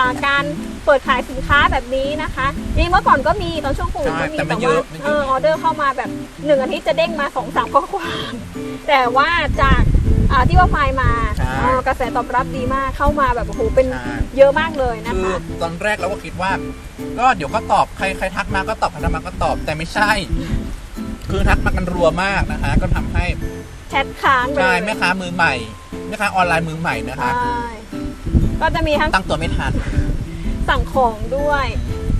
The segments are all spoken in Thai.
อ่าการเปิดขายสินค้าแบบนี้นะคะนี่เมื่อก่อนก็มีตอนช่วงโควิดใช่ก็มีแต่ไม่แต่เยว่าอะไม่เยอะ เออออเดอร์เข้ามาแบบหนึ่งอาทิตย์จะเด้งมาสองสามข้อความแต่ว่าจากอ่าที่ว่าไฟล์มาใช่ เออกระแสตอบรับดีมากเข้ามาแบบโอ้โหเป็นใช่เยอะมากเลยนะคือคะตอนแรกเราก็คิดว่า ก็เดี๋ยวก็ตอบใครใครทักมาก็ตอบใครทักมาก็ตอบแต่ไม่ใช่ คือทักมากันรัวมากนะคะ ก็ทำให้แชทค้างไปใช่เลยแม่ค้ามือใหม่แม่ค้าออนไลน์มือใหม่นะคะใช่ ก็จะมีทั้งตั้งตัวไม่ทันสั่งของด้วย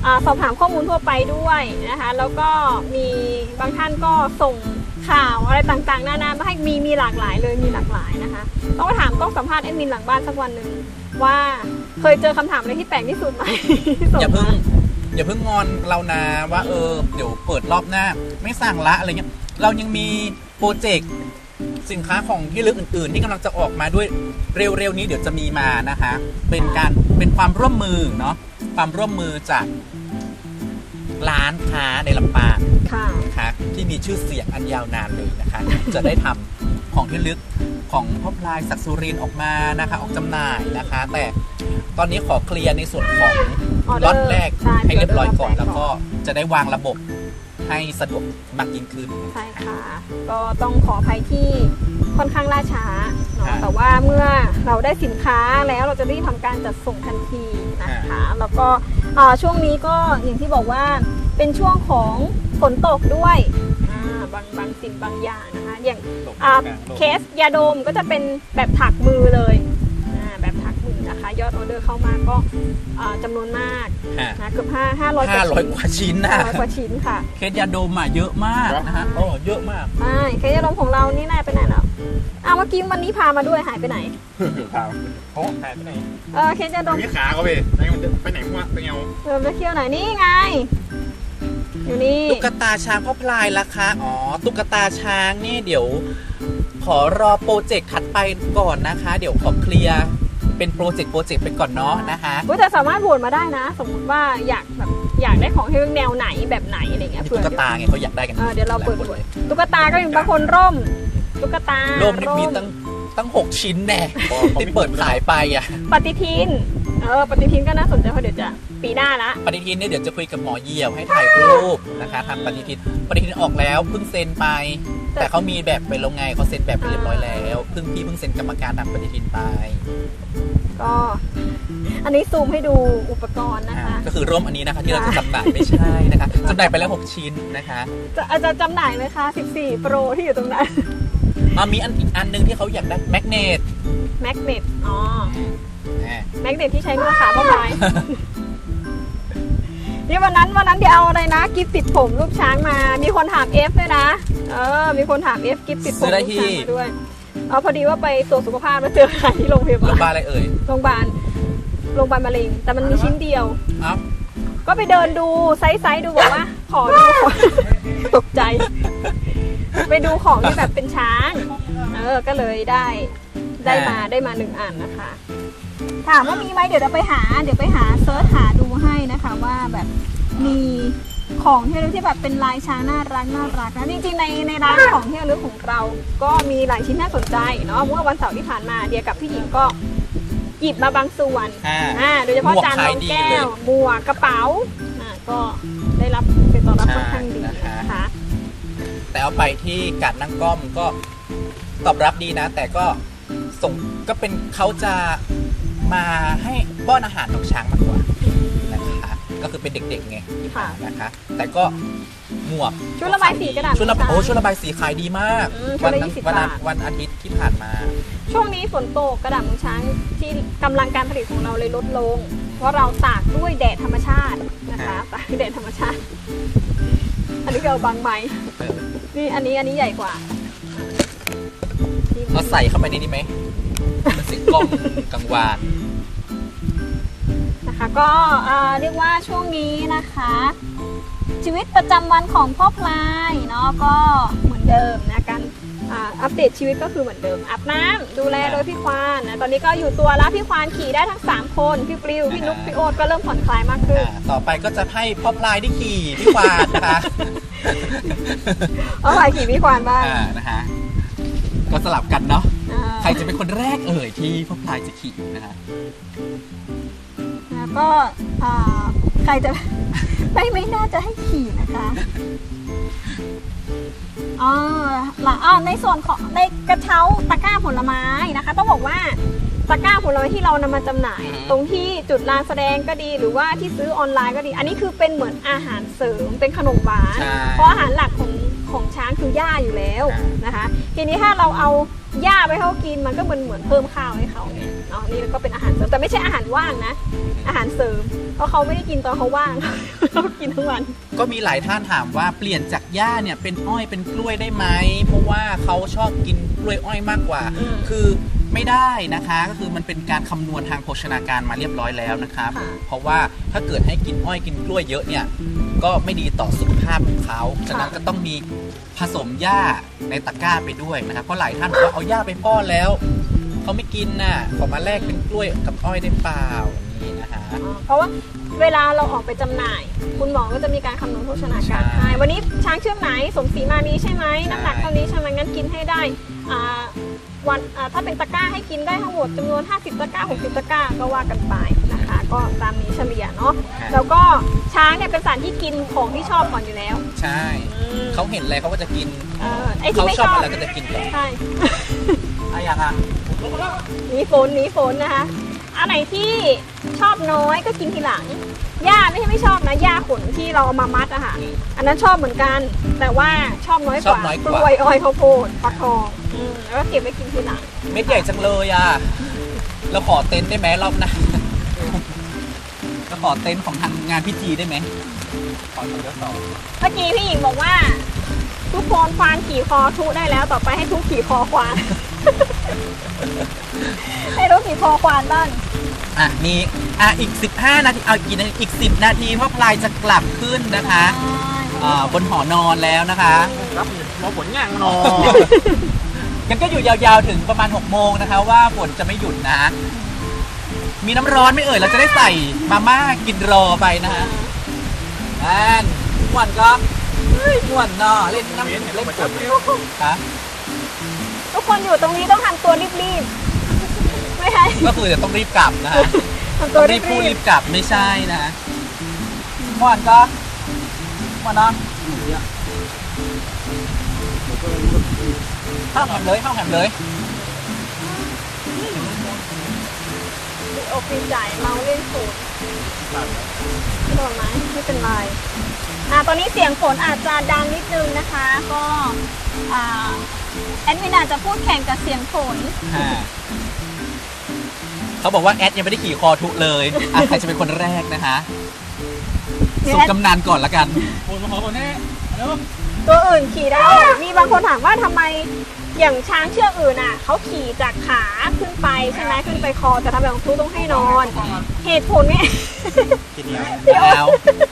อาสอบถามข้อมูลทั่วไปด้วยนะคะ แล้วก็มีบางท่านก็ส่งข่าวอะไรต่างๆ นานามาให้มีมีหลากหลายเลยมีหลากหลายนะคะ ต้องไปถามต้องสัมภาษณ์แอดมินหลังบ้านสักวันหนึ่งว่าเคยเจอคำถามอะไรที่แปลกที่สุดไหมส่อย่าเพิ่งมอย่าเพิ่งงอนเรานะว่าเออเดี๋ยวเปิดรอบหน้า ไม่สั่งละอะไรเงี้ยเรายังมีโปรเจกต์ สินค้าของที่ลึกอื่น ๆ ที่กำลังจะออกมาด้วยเร็ว ๆ นี้เดี๋ยวจะมีมานะคะ เป็นการเป็นความร่วมมือเนาะความร่วมมือจากร้านค้าในลำปางค่ะนะคะที่มีชื่อเสียงอันยาวนานเลยนะคะ จะได้ทำของที่ลึกของพ่อพลายศักดิ์สุรินทร์ออกมานะคะ ออกจำหน่ายนะคะ แต่ตอนนี้ขอเคลียร์ในส่วนของออเดอร์ล็อตแรกใช่ให้เรียบร้อยก่อนเดี๋แล้ยววก็จะได้วางระบบ ให้สะดวกมากยิ่งขึ้น ใช่ค่ะ ก็ต้องขออภัยที่ค่อนข้างล่าช้าเนาะครับแต่ว่าเมื่อเราได้สินค้าแล้วเราจะรีบทำการจัดส่งทันทีนะคะ แล้วก็อ่าช่วงนี้ก็อย่างที่บอกว่าเป็นช่วงของฝนตกด้วยอ่าบางบางสิ่งบางอย่างนะคะ อย่างอ่าเคสยาดมก็จะเป็นแบบถักมือเลย ยอดออเดอร์เข้ามาก็อ่าจำนวนมากฮะนะเกือบห้าห้าร้อยห้าร้อยกว่าชิ้นนะร้อยกว่าชิ้นค่ะ เคสยาดมอะเยอะมากนะฮะโอ้เยอะมากใช่เคสยาดมของเรานี่นายไปไหนแล้วอ้าวเมื่อกี้วันนี้พามาด้วยหายไปไหนถามโอ้หายไปไหนเออเคสยาดมมีขาเขาไปไหนมันไปไหนวะไปเงาเออไปเที่ยวไหนนี่ไงอยู่นี่ตุ๊กตาช้างพ่อพลายราคาอ๋อตุ๊กตาช้างนี่เดี๋ยว ขอรอโปรเจกต์ถัดไปก่อนนะคะ เดี๋ยวขอเคลียร์ เป็นโปรเจกต์โปรเจกต์ไปก่อนเนาะนะคะก็จะสามารถโหวตมาได้นะ สมมุติว่าอยากแบบอยากได้ของที่แนวไหนแบบไหนอะไรเงี้ยตุ๊กตาไงเขาอยากได้กันเออเดี๋ยวเราเปิดหลโหวคนตตุ๊กตาก็มีบางคนร่มตุ๊กตาร่มนี่มีตั้งตั้งหกชิ้นแน่ที่เปิดขายไปอะ ปฏิทินเออปฏิทินก็น่าสนใจเพราะเดี๋ยวจะปีหน้าละปฏิทินเนี่ยเดี๋ยวจะคุยกับหมอเยี่ยวให้ถ่ายรูปนะคะทำปฏิทินปฏิทินออกแล้วเพิ่งเซ็นไป แต่เขามีแบบไปลงไงเขาเซ็นแบบไปเรียบร้อยแล้วเพิ่งพี่เพิ่งเซ็นกรรมการทำปฏิทินไป ก็ อันนี้ซูมให้ดูอุปกรณ์นะคะ ก็คือร่วมอันนี้นะคะที่เราจะจำหน่ายไม่ใช่นะคะจำหน่ายไปแล้ว 6 ชิ้นนะคะ จะอาจจะจำหน่ายไหมคะ 14 Pro ที่อยู่ตรงนั้น มามีอันอีกอันหนึงที่เขาอยากได้แมกเนตแมกเนตอ๋อแมกเนตที่ใช้นวดขาพ่อไม้นี่วันนั้นวันนั้นเดี๋ยวเอาอะไรนะกิฟติดผมรูปช้างมา มีคนถาม F ด้วยนะ เออ มีคนถาม F กิฟติดผมซื้อได้รูปที่ช้างมาด้วย เอาพอดีว่าไปตรวจสุขภาพแล้วเจอใครที่โรงพยาโรงพบาลยาบาลอะไรเอ่ยโรงพยาบาลโรงพยาบาลมะเร็ง แต่มันมีชิ้นเดียว เอ้าก็ไปเดินดูไซส์ไซส์ดูบอกว่า ขอดูขอตกใจ ไปดูของที่แบบเป็นช้าง เออ ก็เลยได้ได้มาได้มาหนึ่งอันนะคะ ถามว่ามีไหมเดี๋ยวเราไปหา เดี๋ยวไปหาเซิร์ชหาดูให้นะคะ ว่าแบบมี ของที่ระลึกที่แบบเป็นลายช้างน่ารักน่ารักนะจริงๆในในร้านของที่ระลึกของเรา ก็มีหลายชิ้นน่าสนใจเนาะเมื่อวันเสาร์ที่ผ่านมาเดียกับพี่หญิงก็หยิบมาบางส่วนอ่าอ่าโดยเฉพาะหมวกจานรขายองดีแก้เลวยหมวกกระเป๋าอ่าก็ได้รับเป็นตอบรับค่อนข้างดีใช่นะคะนะคะ แต่เอาไปที่กาดนั่งก้อมก็ตอบรับดีนะ แต่ก็ส่งก็เป็นเขาจะมาให้ป้อนอาหารนกช้างมากกว่านะคะ ก็คือเป็นเด็กๆไงค่ะ นะคะ แต่ก็หมวกชุดระบายสีกระดาษชุดระบายช้างโอ้ชุดระบายสีขายดีมาก อืมชุวัดละนั้น20วันนั้นบาท วันอาทิตย์ที่ผ่านมาช่วงนี้ฝนตกกระดาษมูช้างที่กำลังการผลิตของเราเลยลดลง เพราะเราตากด้วยแดดธรรมชาตินะคะตากด้วยแดดธรรมชาติ อันนี้เราบางใบนี่อันนี้อันนี้ใหญ่กว่านี่เราใส่เข้าไปในนี้ไหมมันเสียงกล้องกังวานนะคะ ก็เอ่อเรียกว่าช่วงนี้นะคะ ชีวิตประจำวันของพ่อพลายเนาะก็เหมือนเดิมนะการอ่าอัปเดตชีวิตก็คือเหมือนเดิมอาบน้ำดูแลโดยพี่ควานนะตอนนี้ก็อยู่ตัวแล้วพี่ควานขี่ได้ทั้ง 3 คนพี่ปลิวพี่นุ๊กพี่โอ๊ตก็เริ่มผ่อนคลายมากขึ้นอ่าต่อไปก็จะให้พ่อพลายได้ขี่พี่ควานนะคะเอาใครขี่พี่ควานบ้างอ่านะคะ ก็สลับกันเนาะอ่าใครจะเป็นคนแรกเอ่ยที่พ่อพลายจะขี่นะคะนะ ก็อ่าใครจะไม่ไม่น่าจะให้ขี่นะคะอ๋อละอ่าในส่วนของในกระเช้าตะกร้าผลไม้นะคะ ต้องบอกว่าตะกร้าผลไม้ที่เรานำมาจำหน่ายอืมตรงที่จุดลานแสดงก็ดีหรือว่าที่ซื้อออนไลน์ก็ดี อันนี้คือเป็นเหมือนอาหารเสริมเป็นขนมหวานใช่เพราะอาหารหลักของของช้างคือหญ้าอยู่แล้วอ่านนะคะ ทีนี้ถ้าเราเอาหญ้าไปให้เขากินมันก็เหมือนเหมือนเพิ่มข้าวให้เขาเนี่ยเนาะนี่ก็เป็นอาหารเสริมแต่ไม่ใช่อาหารว่างนะ อาหารเสริม เพราะเขาไม่ได้กินตอนเขาว่างเขากินทั้งวัน ก็มีหลายท่านถามว่าเปลี่ยนจากหญ้าเนี่ยเป็นอ้อยเป็นกล้วยได้ไหมเพราะว่าเขาชอบกินกล้วยอ้อยมากกว่าอืมคือไม่ได้นะคะก็คือมันเป็นการคำนวณทางโภชนาการมาเรียบร้อยแล้วนะครับค่ะเพราะว่าถ้าเกิดให้กินอ้อยกินกล้วยเยอะเนี่ยก็ไม่ดีต่อสุขภาพของเขาฉะนั้นก็ต้องมีผสมหญ้าในตะกร้าไปด้วยนะครับเพราะหลายท่านบอกว่าเอาหญ้าไปป้อนแล้ว เขาไม่กินน่ะขอมาแลกเป็นกล้วยกับอ้อยได้เปล่าอย่างนี้นะคะอ๋อเพราะว่าเวลาเราออกไปจำหน่าย คุณหมอก็จะมีการคำนวณโภชนาการใช่ให้วันนี้ช้างเชือกไหนสมศรีมานี้ใช่ไหมใช่ น้ำหนักเท่านี้ใช่ไหมงั้นกินให้ได้อ่าวันอ่าถ้าเป็นตะกร้าให้กินได้ทั้งหมดจำนวน 50 ตะกร้า 60 ตะกร้าก็ว่ากันไปนะคะ ก็ตามนี้เฉลี่ยเนาะแล้วก็ช้างเนี่ยเป็นสัตว์ที่กินของที่ชอบก่อนอยู่แล้วใช่อืมเขาเห็นอะไรเขาก็จะกิน เออไอ้ที่เขาไม่ชชอบอบอะไรก็จะกินก่อนใช่ อะอย่างอะ หนีฝนหนีฝนนะคะอันไหนที่ชอบน้อยก็กินทีหลังหญ้าไม่ใช่ไม่ชอบนะหญ้าขนที่เราเอามามัดอะค่ะ อันนั้นชอบเหมือนกัน แต่ว่าชอบน้อยกชอบว่าน้อยกกว่า ล้วยอ้อยข้าวโพดฟักทองอืมแล้วก็เก็บไว้กินทีหลัง เม็ดใหญ่จังเลยอะ เราขอเต็นท์ได้ไหมรอบหน้าเราขอเต็นท์ของทางงานพิธีได้ไหมขอเดี๋ยวต่อเมื่อกี้พี่หญิงบอกว่า ทุกคนควานขี่คอทุได้แล้วต่อไปให้ทุกขี่คอควาน ให้ทุกขี่คอควานบ้างอะมีอะอีก 15 นาทีเอากี่นาทีอีก 10 นาทีเพราะพลายจะกลับขึ้นนะคะอ่าบนหอนอนแล้วนะคะรับหมอผลย่างนอยังก็อยู่ยาวๆถึงประมาณ6โมงนะคะ ว่าฝนจะไม่หยุดนะ มีน้ำร้อนไหม่เอ่ยเราจะได้ใส่มาม่ากินรอไปนะฮะอันม่วนก็เฮ้ยม่วนเนาะเล่นน้ำเล่นฝนฮะ ทุกคนอยู่ตรงนี้ต้องทำตัวรีบๆ ไม่ใช่ก็คือจะต้องรีบกลับนะฮะทำตัต้วองรีรีบบพูดๆรีบกลับไม่ใช่นะฮะม่วนก็ม่วนเนาะเข้าแหมเลยเข้าแหมเลยดีอกดีใจเมาเล่นฝนไม่โดนไหมไม่เป็นไรอ่าตอนนี้เสียงฝนอาจจะดังนิดนึงนะคะ ก็อ่า แอดมินอาจจะพูดแข่งกับเสียงฝนอ่าเขาบอกว่าแอดยังไม่ได้ขี่คอทุเลยอะใครจะเป็นคนแรกนะคะเดี๋ยวส่งแอดกำนันก่อนละกันคนมาขอคนนี้แล้วตัวอื่นขี่ได้ มีบางคนถามว่าทำไมอย่างช้างเชือกอื่นอะเขาขี่จากขาขึ้นไปใช่ไหมขึ้นไปคอแต่ทำไมของทุต้องให้นอน เหตุผลเนี่ย กินเดียวแล้วอะ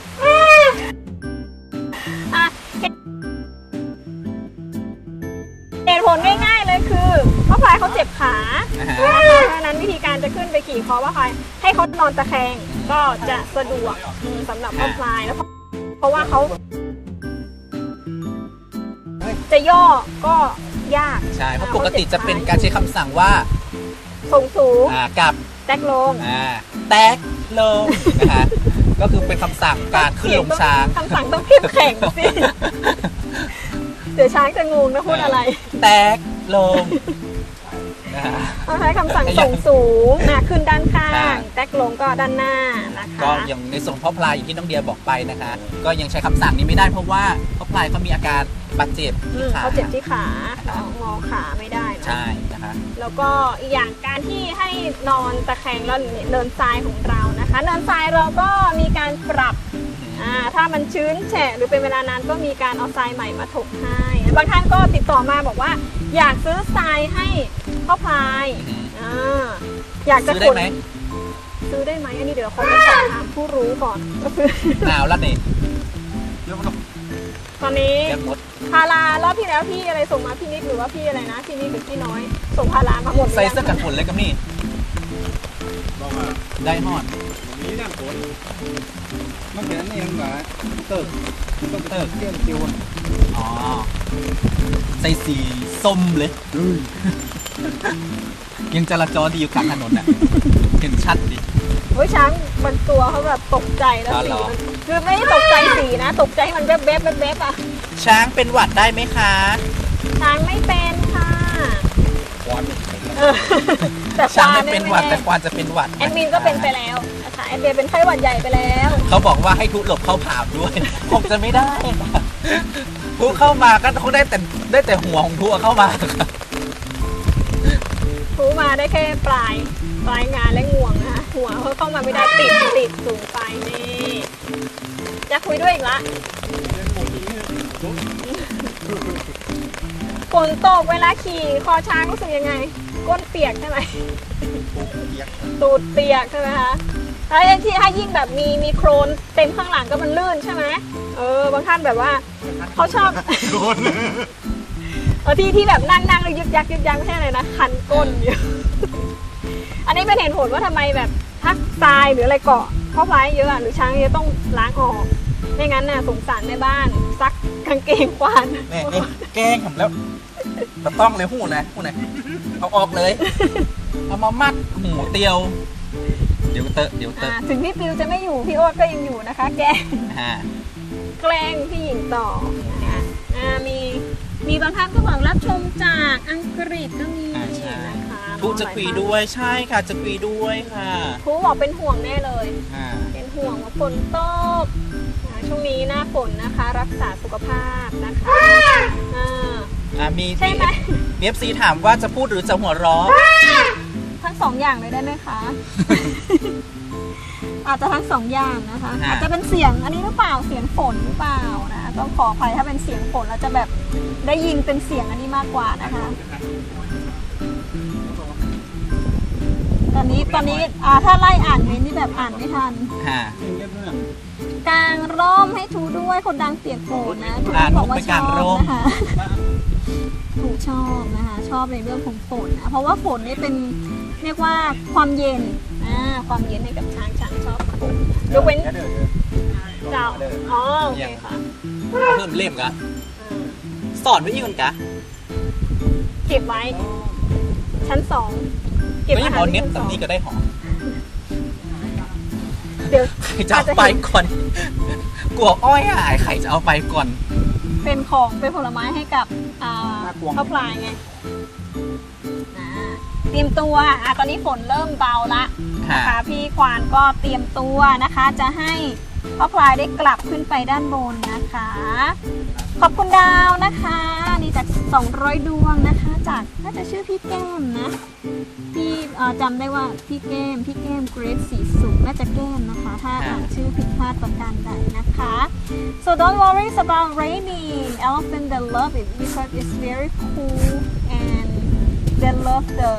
จ็บขานะฮะนะคะเพราะฉะนั้นวิธีการจะขึ้นไปขี่คอพ่อพลายให้เขานอนตะแคงก็จะสะดวกอืมสำหรับพ่อพลายแล้วเพราะเพราะว่าเขาจะย่อก็ยากใช่เพราะปกติจะเป็นการใช้คำสั่งว่าส่งสูงอ่ากับแตกลง อ่าแตกลงนะคะก็คือเป็นคำสั่งการขึ้นลงช้าง คำสั่งต้องเข้มแข็งสิ เดี๋ยวช้างจะงงนะพูดอะไร แตกลงนะฮะ ต้องใช้คำสั่งส่งสูงนะขึ้นด้านข้าค่ะงแตกลงก็ด้านหน้านะคะก็อย่างในส่วนพ่อพลายอย่างที่น้องเดียบอกไปนะคะ ก็ยังใช้คำสั่งนี้ไม่ได้เพราะว่าพ่อพลายเขามีอาการบาดเจ็บอืที่มขาเขาเจ็บที่ขาเขางอขาไม่ได้นะใช่นะคะแล้วก็อีกอย่างการที่ให้นอนตะแคงแล้วเนินทรายของเรานะคะเนินทรายเราก็มีการปรับอ่าถ้ามันชื้นแฉะหรือเป็นเวลานานก็มีการเอาทรายใหม่มาถมให้บางท่านก็ติดต่อมาบอกว่า อยากซื้อทรายให้ พ่อพลายอ่าอยากจะซื้อได้ไหมซื้อได้ไหมอันนี้เดี๋ยวเขาไปสอบถามผู้รู้ก่อนก็คือหนาวแล้วนี่เยอะมากตอนนี้เรียบหมดพารารอบที่แล้วพี่อะไรส่งมาพี่นิดหรือว่าพี่อะไรนะพี่นิดหรือพี่น้อย ส่งพารามาหมดหรืใส่อยังเสื้อกันฝนเลยกับนี่บอกว่าได้ฮอดมีน้ำฝนมันเป็นอันนี้มันหมาเติร์ต้องเติร์เที่ยงคิวอ๋อใส่สีส้มเลย ยังจราจรดีอยู่กลางถนนน่ะ เห็นชัดดิ โอ้ยช้างบางตัวเขาแบบตกใจแล้วอ๋อสีเหรอ มันคือไม่ได้ตกใจสีนะ ตกใจให้มันแวบๆแวบๆอะช้างเป็นหวัดได้ไหมคะ ช้างไม่เป็นค่ะ ควันเออแต่คช้างวานไม่เนี่ยเป็นหวัดไม่แต่แน่ควานจะเป็นหวัดแอดมินก็เป็นไปแล้วนะคะแอดมินเป็นไข้หวัดใหญ่ไปแล้ว เขาบอกว่าให้ทุหลบเข้าผามด้วย คงจะไม่ได้ค่ะทุเข้ามาก็เขาได้แต่ได้แต่หัวของทุเข้ามาค่ะ ทูมาได้แค่ปลายปลายงานและงวงนะคะหัวเขาเข้ามาไม่ได้ติดติดสูงไปนี่จะคุยด้วยอีกละฝนตกเวลาขี่คอช้างรู้สึกยังไง ก้นเปียกใช่ไหมตูดเปียกใช่ไหมคะถ้าอย่งที่ถ้ายิ่งแบบมีมีโครนเต็มข้างหลังก็มันลื่นใช่ไหมเออบางท่านแบบว่าเขาชอบโดน เออที่ที่แบบนั่งนั่งแล้วยึกยักยึกยักไม่ใช่อะไรนะคันก้นอยู่ อันนี้เป็นเหตุผลว่าทำไมแบบถ้าทรายหรืออะไรเกาะเข้าไว้เยอะอะหรือช้างเยอะต้องล้างออก ไม่งั้นน่ะสงสารแม่บ้าน ซักกางเกงควานแม่นี่แกล้งผมแล้วมาต้องเลยหูนะหูนะเอาออกเลย เอามามัดหูเตียว เดี๋ยวเตอะเดี๋ยวเตอ่าอะถึงพี่ปิวจะไม่อยู่พี่โอ๊ตก็ยังอยู่นะคะ แก อ่า แกล้งพี่หญิงต่อนะคะอ่ามี มีบางท่านก็บอกรับชมจากอังกฤษก็มีอ่าใช่ นะคะทุจะคุยด้วยใช่ค่ะจะคุยด้วยค่ะทุบอกเป็นห่วงแน่เลย อ่าเป็นห่วงว่าฝนตกอ่าช่วงนี้หน้าฝนนะคะ รักษาสุขภาพนะคะอ่าอ่ามีใช่ไหมเอฟซีถามว่าจะพูดหรือจะหัวเราะทั้งสองอย่างเลยได้ไหมคะ อาจจะทั้งสองอย่างนะคะ อาจจะเป็นเสียงอันนี้หรือเปล่าเสียงฝนหรือเปล่านะต้องขออภัยถ้าเป็นเสียงฝนเราจะแบบได้ยินเป็นเสียงอันนี้มากกว่านะคะ ตอนนี้ตอนนี้อ่าถ้าไล่อ่านเมนต์นี่แบบอ่านไม่ทันค่ะกางร่มให้ทูด้วยคนดังเปียกฝนนะทูอ่าบอกว่านุ๊กไปชกางอบร่มนะคะทูชอบนะคะ ชอบในเรื่องของฝนนะเพราะว่าฝนนี่เป็นเรียกว่าความเย็น อ่าความเย็นให้กับช้างช้างชอบฝนยกเว้นเจ้าอ๋อโอเคค่ะเพิ่มเล่มกะสอนไว้อีกคนกะเก็บไว้ ชั้นสองเก็บไม่อายังหารเอาไว้เน็บชั้นสตรองงนี้ก็ได้หอมเดี๋ยวใครจะเอาไปก่อน กลัวอ้อยหายใครจะเอาไปก่อน เป็นของเป็นผลไม้ให้กับอ่าน่ากลัว ข้าวปลายไงอ่าเตรียมตัวอะตอนนี้ฝนเริ่มเบาละค่ะ นะคะ พี่ควานก็เตรียมตัวนะคะ จะให้พ่อพลายได้กลับขึ้นไปด้านบนนะคะ ขอบคุณดาวนะคะ นี่จาก 200 ดวงนะคะ จากน่าจะชื่อพี่แก้มนะพี่จำได้ว่าพี่แก้มพี่แก้มเกรดสีสุขน่าจะแก้มนะคะ ถ้าอ่านชื่อผิดพลาดประการใดนะคะ so don't worry about raining elephant they love it because it's very cool and they love the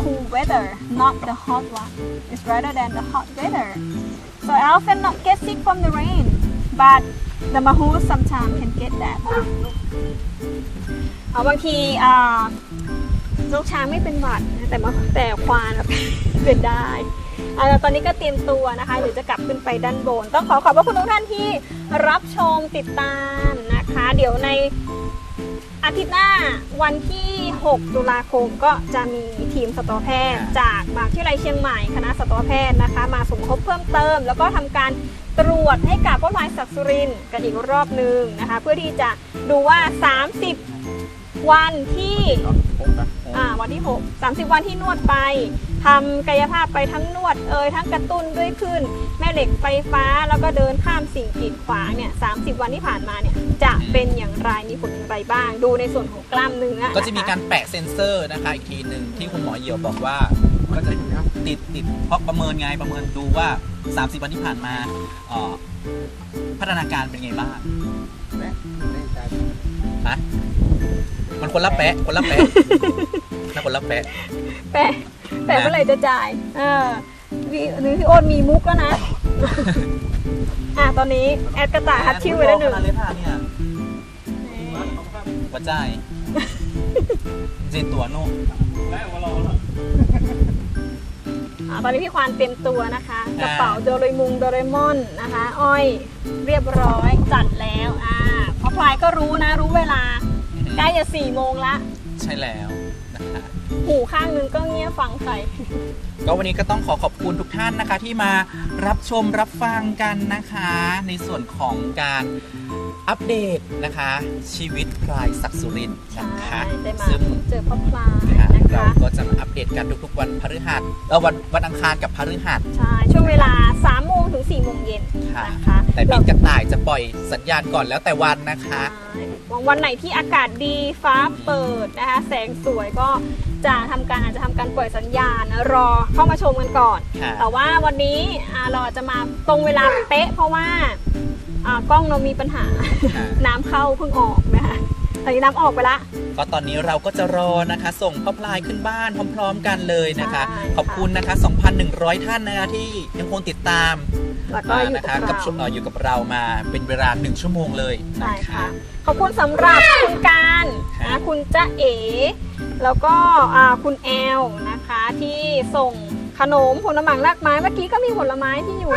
cool weather, not the hot one. It's rather than the hot weather. So elephant not get sick from the rain, but the mahout sometimes can get that. เอาบางทีลูกช้างไม่เป็นหวัดแต่มาแต่ควานเป็นได้อาตอนนี้ก็เตรียมตัวนะคะเดี๋ยวจะกลับขึ้นไปด้านบน ต้องขอขอบพระคุณทุกท่านที่รับชมติดตามนะคะ เดี๋ยวใน อาทิตย์หน้าวันที่ 6 ตุลาคมก็จะมีทีมสัตวแพทย์ จากมหาวิทยาลัยเชียงใหม่คณะสัตวแพทย์นะคะ มาสมทบเพิ่มเติม แล้วก็ทำการตรวจให้กับพ่อพลายศักดิ์สุรินทร์กันอีกรอบหนึ่งนะคะ เพื่อที่จะดูว่า 30 วันที่อ่าวันที่ 6 30 วันที่นวดไป ทำกายภาพไปทั้งนวดเอยทั้งกระตุ้นด้วยขึ้น แม่เหล็กไฟฟ้าแล้วก็เดินข้ามสิ่งกีดขวางเนี่ย30วันที่ผ่านมาเนี่ยจะเป็นอย่างไรมีผลอย่างไรบ้าง ดูในส่วนของกล้ามเนื้อก็จะมีนคการแปะเซ็นเซอร์นะคะอีกทีหนึ่งที่คุณหมอเหี่ยวบอกว่าก็จะติดติดเพราะประเมินไงประเมินดูว่า 30 วันที่ผ่านมาเอ่อพัฒนาการเป็นไงบ้างฮะมันคนละแปะคนละแปะนะคนละแปะแปะ แปะเมื่อไหร่จะจ่ายเออพี่หรือพี่โอนมีมุกแล้วนะ อะตอนนี้แอดกระต่ายฮัตชิวไว้แล้วหนึ่งขนาดเลยค่ะเนี่ยหัวใจเจนตัวโน่อะตอนนี้พี่ควานเตรียมตัวนะคะ กระเป๋าโดเรมุงโดเรมอนนะคะ อ้อยเรียบร้อยจัดแล้ว อ่าพอพลายก็รู้นะ รู้เวลาใกล้จะสี่โมงละ ใช่แล้ว นะคะหูข้างนึงก็เงียบฟังใคร ก็วันนี้ก็ต้องขอขอบคุณทุกท่านนะคะ ที่มารับชมรับฟังกันนะคะ ในส่วนของการอัปเดตนะคะ ชีวิตพลายศักดิ์สุรินทร์ใช่นะคะได้มาซึ่งเจอพ่อพลายค่ะนะเราคะก็จะมาอัปเดตกันทุกๆวันพฤหัสเออวันวันอังคารกับพฤหัส ใช่ช่วงเวลา3โมงถึง4โมงเย็นค่ะ นะคะแต่บินกระต่ายจะปล่อยสัญญาณก่อนแล้วแต่วันนะคะ ใช่ วันวันไหนที่อากาศดีฟ้าเปิดนะคะแสงสวยก็จะทำการอาจจะทำการปล่อยสัญญาณรอเข้ามาชมกันก่อนค่ะแต่ว่าวันนี้อ่าเราอาจจะมาตรงเวลาเป๊ะเพราะว่าอ่ากล้องเรามีปัญหาค่ะน้ำเข้าเพิ่งออกนะคะ ตอนนี้น้ำออกไปละ ก็ตอนนี้เราก็จะรอนะคะ ส่งพ่อพลายขึ้นบ้านพร้อม ๆ กันเลยนะคะ ใช่ขอบคุณนะคะ 2,100 ท่านนะคะที่ยังคงติดตามแล้วก็อยู่นะกัคะบกับเราชุเอ่ออยู่กับเรามาเป็นเวลา 1 ชั่วโมงเลยใช่นะค่ะ คะ ขอบคุณสำหรับคุณการครันะบคุณจ้าเอ๋แล้วก็อ่าคุณแอลนะคะที่ส่งขนมผลไม้รากไม้เมื่อกี้ก็มีผลไม้ที่อยู่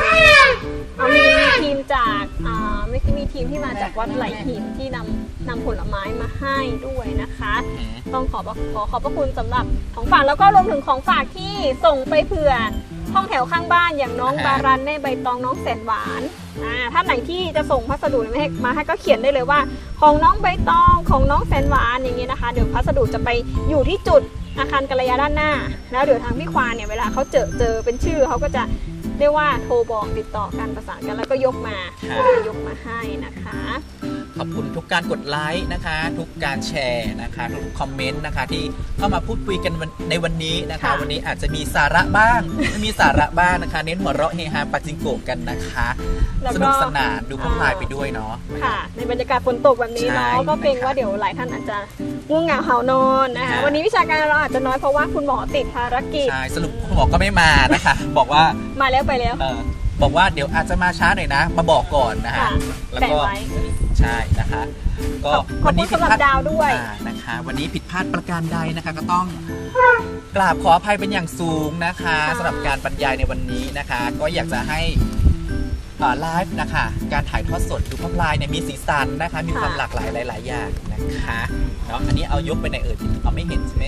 เอามีมีทีมจากอ่าไม่มีทีมที่มาจากวัดไหลหินที่นำนำผลไม้มาให้ด้วยนะคะ อืมต้องขอบขอขอบพระคุณสำหรับของฝากแล้วก็รวมถึงของฝากที่ส่งไปเผื่อห้องแถวข้างบ้านอย่างน้องอ่าฮะบารันแม่ใบตองน้องแสนหวานอ่าถ้าไหนที่จะส่งพัสดุมาให้มาให้ก็เขียนได้เลยว่า ของน้องใบตองของน้องแสนหวานอย่างเงี้ยนะคะ เดี๋ยวพัสดุจะไปอยู่ที่จุดอาคารกัลยาด้านหน้า แล้วเดี๋ยวทางพี่ควานเนี่ยเวลาเขาเจอเจอเป็นชื่อเขาก็จะ เรียกว่าโทรบอกติดต่อกันประสานกันแล้วก็ยกมาค่ะก็จะยกมาให้นะคะ ขอบคุณทุกการกดไลค์นะคะ ทุกการแชร์นะคะ ทุกคอมเมนต์นะคะที่เข้ามาพูดคุยกันวันในวันนี้นะคะ ค่ะ วันนี้อาจจะมีสาระบ้างไม่มีสาระบ้างนะคะ เน้นหัวเราะเฮฮาปาจิงโกะกันนะคะ แล้วสก็นุกสนานดูพ่อพลายไปด้วยเนาะ ค่ะ ในบรรยากาศฝนตกแบบนี้เนาะใช่ก็เกรงนะครับว่าเดี๋ยวหลายท่านอาจจะ ง่วงเหงาเหานอนนะคะค่ะวันนี้วิชาการเราอาจจะน้อยเพราะว่าคุณหมอติดภารกิจใช่สรุปคุณหมอก็ไม่มานะคะ บอกว่ามาแล้วไปแล้ว เออบอกว่าเดี๋ยวอาจจะมาช้าหน่อยนะ มาบอกก่อนนะคะค่ะแล้วแต่ก็ไว้ใช่นะคะก็ขอบขอบคุณสำหรับดาวด้วยอ่านะคะ วันนี้ผิดพลาดประการใดนะคะก็ต้องกราบขออภัยเป็นอย่างสูงนะคะค่ะสำหรับการบรรยายในวันนี้นะคะ ก็อยากจะให้ ไลฟ์นะคะ การถ่ายทอดสดดูพ่อพลายเนี่ยมีสีสันนะคะ มีความหลากหลายหลาย ๆ อย่างนะคะเนาะอันนี้เอายกไปในเอิดเอาไม่เห็นใช่ไหม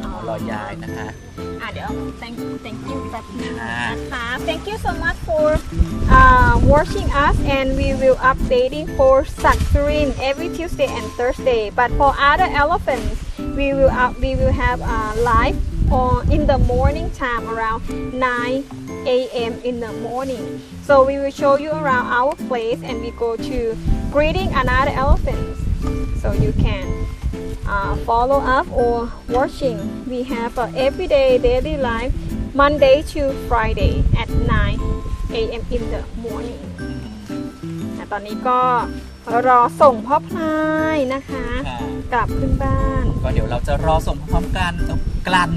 เอารอยย้ายนะคะ อะเดี๋ยว thank thank you แบบนึงค่ะนะคะ thank you so much for uh, watching us and we will updating for Saksurin every Tuesday and Thursday but for other elephants we will up, we will have uh, live on in the morning time around 9 a.m. in the morning so we will show you around our place and we go to greeting another elephants so you can uh, follow up or watching. We have a everyday daily life Monday to Friday at 9 a.m. in the morning อ่ะตอนนี้ก็ รอส่งพ่อพลายนะคะค่ะกลับขึ้นบ้านก็เดี๋ยวเราจะรอส่งพร้อมๆกันเอ้ากลัน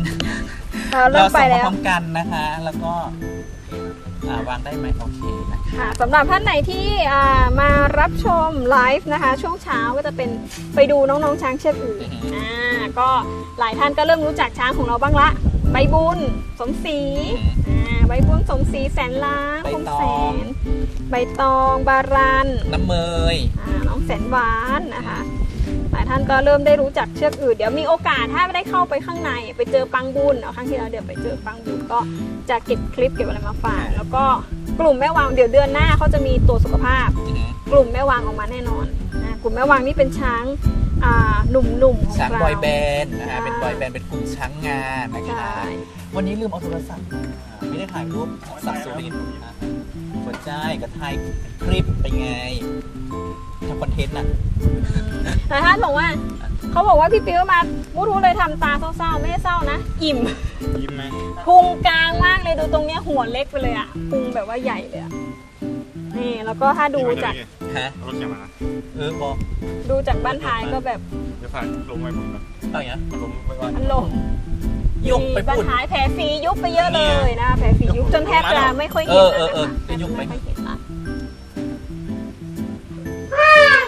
เราเริ่มไปส่งแล้วพร้อมๆกันนะคะ แล้วก็อ่าวางได้ไหมโอเคนะคะค่ะสำหรับท่านไหนที่อ่ามารับชมไลฟ์นะคะ ช่วงเช้าก็จะเป็นไปดูน้องๆช้างเชือกอื่นอือฮึอ่าก็หลายท่านก็เริ่มรู้จักช้างของเราบ้างละใบบุญ สมศรีอ่า ใบบุญสมศรีแสนล้างใบคมตแสอง น ใบตองบารันน้ำเมย อ่าน้องแสนหวานนะคะหลายท่านก็เริ่มได้รู้จักเชือกอื่น เดี๋ยวมีโอกาสถ้าได้เข้าไปข้างในไปเจอปังบุญเอาครั้งที่แล้วเดี๋ยวไปเจอปังบุญก็จะเก็บคลิปเก็บอะไรมาฝากแล้วก็กลุ่มแม่วางเดี๋ยวเดือนหน้าเขาจะมีตัวจสุขภาพอือหือกลุ่มแม่วางออกมาแน่นอนนะกลุ่มแม่วางนี่เป็นช้างอ่าหนุ่มๆของช้างเราบอยแบนด์นะคะใช่เป็นบอยแบนด์เป็นกลุ่มช้างงานนะคะใช่วันนี้ลืมเอาโทรศัพท์มา ไม่ได้ถ่ายรูปสักสุรินทร์นะหัวใจกับถ่ายคลิปไปไงทำคอนเทนต์น่ะหลายท่านบอกว่า เขาบอกว่าพี่ปิ้วมามูทูเลยทำตาเศร้าๆ ไม่ได้เศร้านะ อิ่มยิ้มไหมพุงกลางมากเลยดูตรงเนี้ยหัวเล็กไปเลยอะพุงแบบว่าใหญ่เลยอะนี่แล้วก็ถ้าดูจากฮะรถเข็นมาเออบอกดูจากบ้านท้ายก็แบบเดี๋ยวฝากลงไว้ผมก่อนเอาอย่างเงี้ยลงไว้ก่อนพันลม ยกไปบ้านพูดท้ายแผลฟรียุบไปเยอะเลยนะแผลฟรียุบจนแทบจะไม่ค่อยเห็นเออแล้วเออนะคะเออจะยุบไป ไม่ค่อยเห็นละ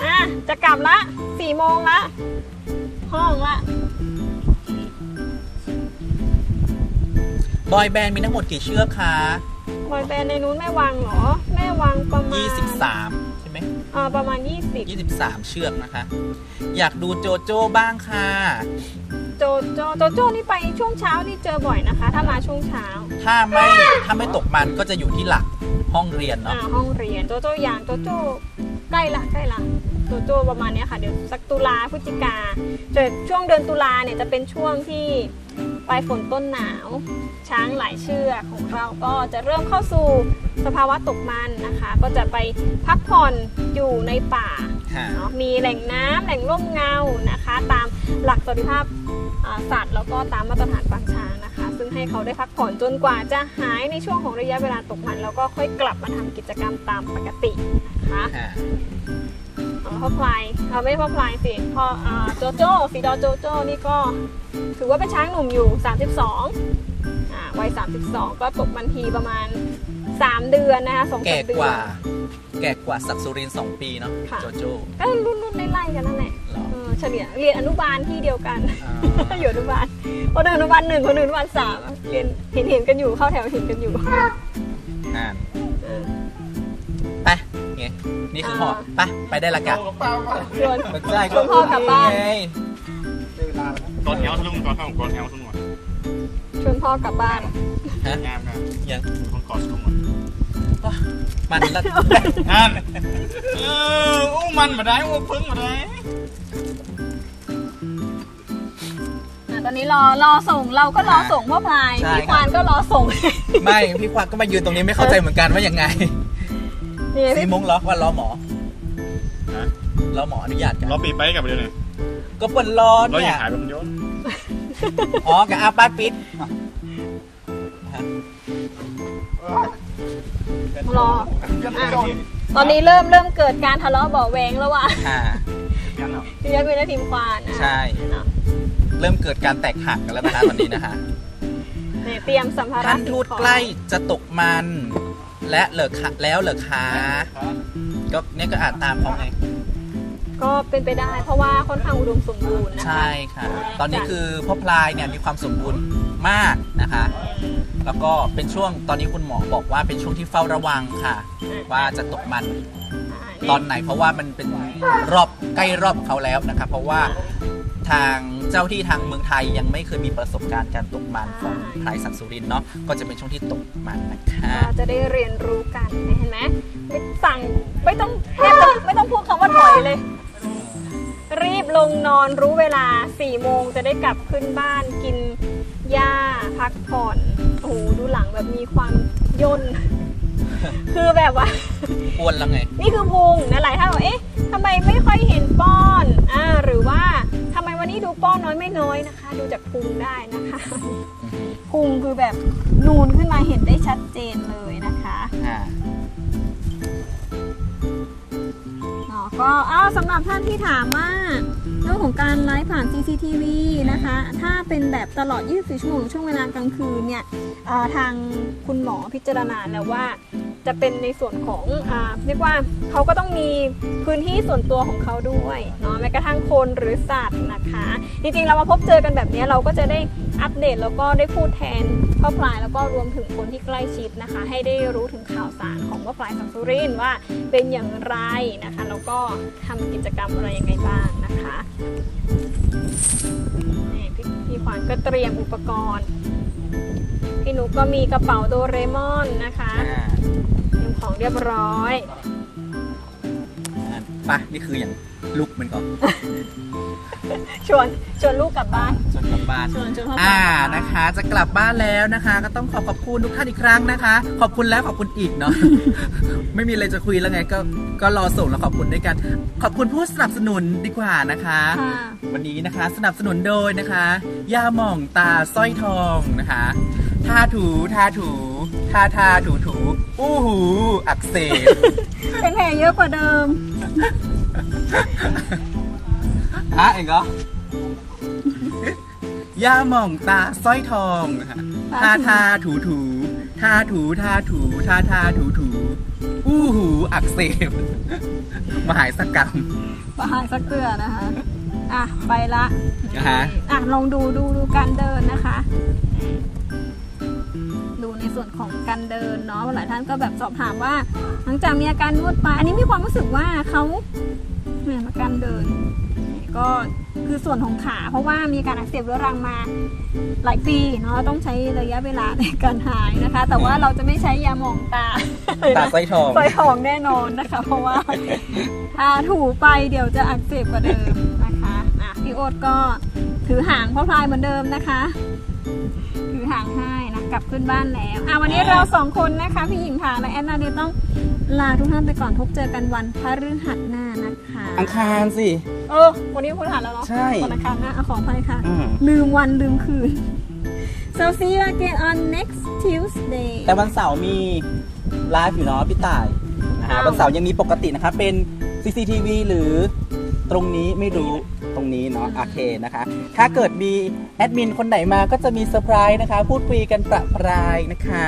อะจะกลับละสี่โมงละห้องละบอยแบนด์มีทั้งหมดกี่เชือกคะ บอยแบนด์ในนู้นแม่วังเหรอ แม่วังประมาณ23ใช่ไหม อ่าประมาณ 20 23 เชือกนะคะ อยากดูโจโจ้บ้างค่ะ โจโจโจโจนี่ไปช่วงเช้านี่เจอบ่อยนะคะ ถ้ามาช่วงเช้าถ้าไม่ถ้าไม่ตกมันก็จะอยู่ที่หลักห้องเรียนเนาะอ่าห้องเรียนโจโจอย่างโจโจใกล้ละใกล้ละโจโจประมาณเนี้ยค่ะเดี๋ยวสักตุลาพฤศจิกาแต่ช่วงเดือนตุลาเนี่ยจะเป็นช่วงที่ปลายฝนต้นหนาว ช้างหลายเชือกของเราก็จะเริ่มเข้าสู่ สภาวะตกมันนะคะ ก็จะไปพักผ่อนอยู่ในป่าค่ะเนาะมีแหล่งน้ำแหล่งร่มเงานะคะ ตามหลักสวัสดิภาพอ่าสัตว์แล้วก็ตามมาตรฐานปางช้างนะคะ ซึ่งให้เขาได้พักผ่อนจนกว่าจะหายในช่วงของระยะเวลาตกมันแล้วก็ค่อยกลับมาทำกิจกรรมตามปกตินะคะค่ะอ๋อพ่อพลายเอาไม่พ่อพลายสิพ่ออ่าโจโจ้สีดอโจโจ้นี่ก็ถือว่าเป็นช้างหนุ่มอยู่ 32อ่าวัย 32 ก็ตกมันทีประมาณ 3เดือนนะคะสองแก่สามเดือนกว่า แก่กว่าศักดิ์สุรินทร์สองปีเนาะค่ะ โจโจ้ก็รุ่นรุ่นๆไล่ๆกันนั่นแหละเหรอเออเฉลี่ยเรียนอนุบาลที่เดียวกัน อ่า อยู่อนุบาลคนหนึ่งอนุบาลหนึ่งคนหนึ่งอนุบาลสามเรียนเห็นเห็นกันอยู่เข้าแถวเห็นกันอยู่ อ่านเออไปไงนี่คือหอบไปไปได้ละกันชวนใช่ชวนพ่อกลับบ้าน ไงได้เวลาแล้วนะตอนแถวทะลุก่อนเข้าก่อนแถวทะลุก่อนชวนพ่อกลับบ้าน ฮะงามงามยังคนก่อนทะลุก่อน มันละนั่นเอออู้มันมาได้อู้พึ่งมาได้อะตอนนี้รอรอส่งเราก็รอส่งพ่อพลายใช่ พี่ควานก็รอส่งไม่พี่ควักก็มายืนตรงนี้ไม่เข้าใจเหมือนกันว่ายังไงนี่ซีพี่มงล้อว่าล้อหมอฮะ ล้อหมออนุญาตกันล้อปีไปกับเดี๋ยวนี้ก็เปิดล้อล้อเนี่ยังยหายไปคนเดียวอ๋อกับอาป้าปิด รออะตอนนี้เริ่มเริ่มเกิดการทะเลาะเบาะแวงแล้วว่ะอ่ายังเหรอพี่ยักษ์เป็นทีมควานอะใช่ เนาะเริ่มเกิดการแตกหักกันแล้วนะคะตอนนี้นะคะ เนี่ยเตรียมสัมภาระท่านทูตสิ่งของใกล้จะตกมัน และเหลือคะแล้วเหลือคะก็เนี่ยก็อ่านตามเขาไงก็เป็นไปได้ เพราะว่าค่อนข้างอุดมสมบูรณ์นะคะ ใช่ค่ะ ตอนนี้คือพ่อพลายเนี่ยมีความสมบูรณ์มากนะคะ แล้วก็เป็นช่วงตอนนี้คุณหมอบอกว่าเป็นช่วงที่เฝ้าระวังค่ะ ว่าจะตกมันตอนไหนเพราะว่ามันเป็นรอบใกล้รอบเขาแล้วนะครับเพราะว่าทางเจ้าที่ทางเมืองไทยยังไม่เคยมีประสบการณ์การตกมันของพลายศักดิ์สุรินทร์เนาะก็จะเป็นช่วงที่ตกมันนะคะเราจะได้เรียนรู้กันเห็นไหมไม่สั่งไม่ต้องแทบจะไม่ต้องพูดคำว่าถอยเลย รีบลงนอนรู้เวลา4ี่โมงจะได้กลับขึ้นบ้านกินหญ้าพักผ่อน โอ้โหดูหลังแบบมีความย่น คือแบบว่า อ้วนแล้วไง นี่คือพุงนะหลายท่านบอกเอ๊ะทำไมไม่ค่อยเห็นป้อนอ่าหรือว่าทำไมวันนี้ดูป้อนน้อยไม่น้อยนะคะ ดูจากพุงได้นะคะ พุงคือแบบนูนขึ้นมาเห็นได้ชัดเจนเลยนะคะ อ่า ก็อ้าวสำหรับท่านที่ถามว่าเรื่องของการไลฟ์ผ่าน CCTV นะคะ ถ้าเป็นแบบตลอด 24 ชั่วโมงช่วงเวลากลางคืนเนี่ยทางคุณหมอพิจารณาแล้วว่า จะเป็นในส่วนของอเรียกว่าเขาก็ต้องมีพื้นที่ส่วนตัวของเขาด้วยเนาะแม้กระทั่งคนหรือสัตว์นะคะ จริงๆเรามาพบเจอกันแบบนี้เราก็จะได้อัปเดตแล้วก็ได้พูดแทนพ่อพลายแล้วก็รวมถึงคนที่ใกล้ชิดนะคะ ให้ได้รู้ถึงข่าวสารของพ่อพลายสังสุรินว่าเป็นอย่างไรนะคะแล้วก็ทำกิจกรรมอะไรยังไงบ้างนะคะนี่พี่ขวัญก็เตรียมอุปกรณ์พี่หนุกก็มีกระเป๋าโดเรมอนนะคะ ของเรียบร้อยอ่าไปนี่คืออย่างลุกมันก่อนชวนชวนลูกกลับบ้าน จนกลับบ้าน ชวนชวนพ่อพลอ่ายนะคะ จะกลับบ้านแล้วนะคะ ก็ต้องขอขอบคุณทุกท่านอีกครั้งนะคะ ขอบคุณแล้วขอบคุณอีกเนาะ ไม่มีอะไรจะคุยแล้วไงก็ก็รอส่งแล้วขอบคุณด้วยกัน ขอบคุณผู้สนับสนุนดีกว่านะคะ ค่ะ วันนี้นะคะสนับสนุนโดยนะคะยาหม่องตาสร้อยทองนะคะทาถูทาถูทาทาถูถู อู้หูอักเสบเป็นแผลเยอะกว่าเดิม ฮะเองเหรอยาหม่องตาสร้อยทองนะคะทาทาถูถูทาถูทาถูทาทาถูถูอู้หูอักเสบมหายสกรรมประหารสักเกลือนะคะ อะ ไปละนะฮะอะลองดูดูดูการเดินนะคะดู ในส่วนของการเดินเนาะหลายท่านก็แบบสอบถามว่า หลังจากมีอาการนวดไปอันนี้มีความรู้สึกว่าเขาเนี่ยมาการเดิน ก็คือส่วนของขา เพราะว่ามีการอักเสบเรื้อรังมาหลายปีเนาะต้องใช้ระยะเวลาในการหายนะคะ แต่ว่าเราจะไม่ใช้ยาหมองตาตาไส้ทองไฟทองแน่นอนนะคะ เพราะว่าถ้าถูไปเดี๋ยวจะอักเสบกว่าเดิมนะคะอะพี่โอ๊ตก็ถือหางพ่อพลายเหมือนเดิมนะคะ ถือหางให้นะ กลับขึ้นบ้านแล้วอะวันนี้เราสองคนนะคะพี่หญิงผาและแอนนาเดต้องลาทุกท่านไปก่อนพบเจอกันวันพฤหัสหน้านะคะอังคารสิ เออ วันนี้พูดหัสแล้วเนาะใช่วันอังคารหน้าเอาของไปค่ะ อืม ลืมวันลืมคืน so see you again on next Tuesday แต่วันเสาร์มีไลฟ์อยู่เนาะพี่ต่ายนะฮะอ้าว วันเสาร์ยังมีปกตินะคะเป็น CCTV หรือตรงนี้ไม่รู้ ตรงนี้เนาะโอเคนะคะ ถ้าเกิดมีแอดมินคนไหนมาก็จะมีเซอร์ไพรส์นะคะ พูดคุยกันประปรายนะคะ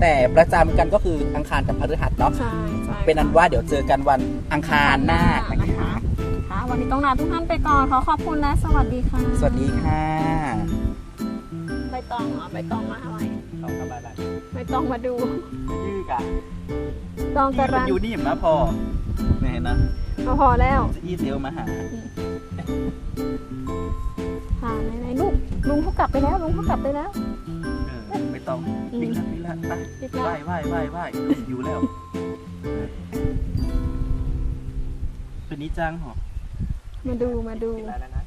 แต่ประจำกันก็คืออังคารกับพฤหัสเนาะใช่ใช่เป็นอันว่าเดี๋ยวเจอกันวันอังคารหน้านะคะค่ะวันนี้ต้องลาทุกท่านไปก่อนขอขอบคุณและสวัสดีค่ะ สวัสดีค่ะใบตองเหรอใบตองมาอะไรเอากลับบ้านใบตองมาดูยื้อกันตองกระรันอยู่นี่มาพอไม่เห็นนะมาพอแล้วจะอีเซลมาหา ค่ะไหนๆลูกลุงเขากลับไปแล้วลุงเขากลับไปแล้ว เออไม่ต้องวิ่งละวิ่งละไปปิดไหแล้วว้ไหว้ไหว้ไหว้อยู่แล้วเป็นนี้จังเหรอมาดูมาดูปิดแล้วนะ